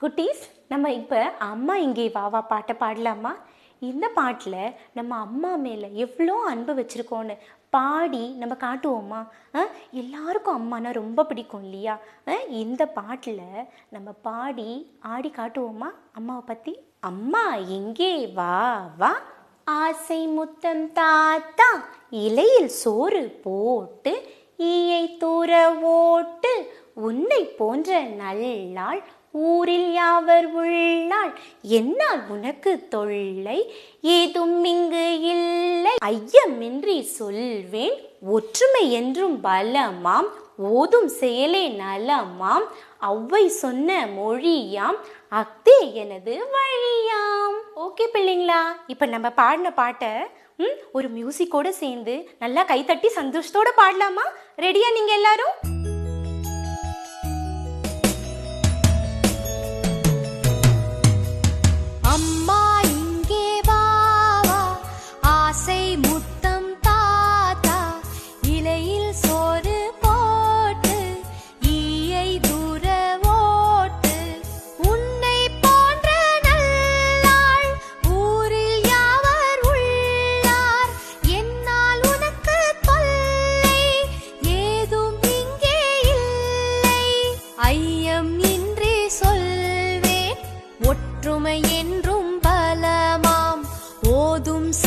குட்டீஸ் நம்ம இப்போ அம்மா இங்கே வாவா பாட்டை பாடலாமா? இந்த பாட்டில் நம்ம அம்மா மேலே எவ்வளோ அன்பு வச்சுருக்கோன்னு பாடி நம்ம காட்டுவோமா? ஆ எல்லாருக்கும் அம்மானா ரொம்ப பிடிக்கும் இல்லையா? ஆ, இந்த பாட்டில் நம்ம பாடி ஆடி காட்டுவோமா? அம்மாவை பற்றி அம்மா எங்கே வா வா. ஆசை முத்தம் தாத்தா இலையில் சோறு போட்டு ஈயை தூர ஓட்டு. உன்னை போன்ற நல்லாள் ஊரில் யாவர் உள்ளாள்? என்னால் உனக்கு தொல்லை ஏதும் இங்கு இல்லை. ஐயமின்றி சொல்வேன் ஒற்றுமை என்றும் பலமாம் ஓதும் செயலே நலமாம். அவ்வை சொன்ன மொழியாம் அக்தே எனது வழியாம். ஓகே பிள்ளைங்களா இப்போ நம்ம பாடின பாட்டை ம், ஒரு மியூசிக்கோட சேர்ந்து நல்லா கைத்தட்டி சந்தோஷத்தோட பாடலாமா? ரெடியா நீங்கள் எல்லாரும்?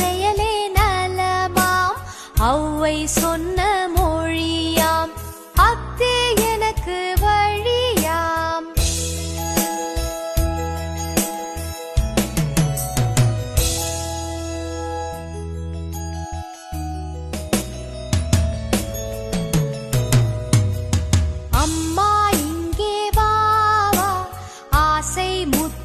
செயலே நலமாம் ஔவை சொன்ன மொழியாம். அத்தே எனக்கு வழியாம். அம்மா இங்கே வாவா ஆசை முத்து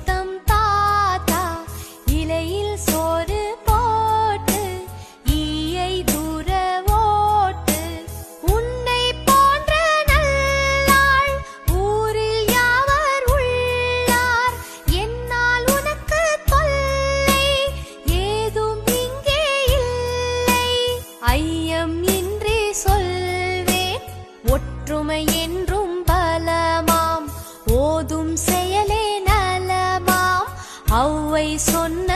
நலமாம் சொன்ன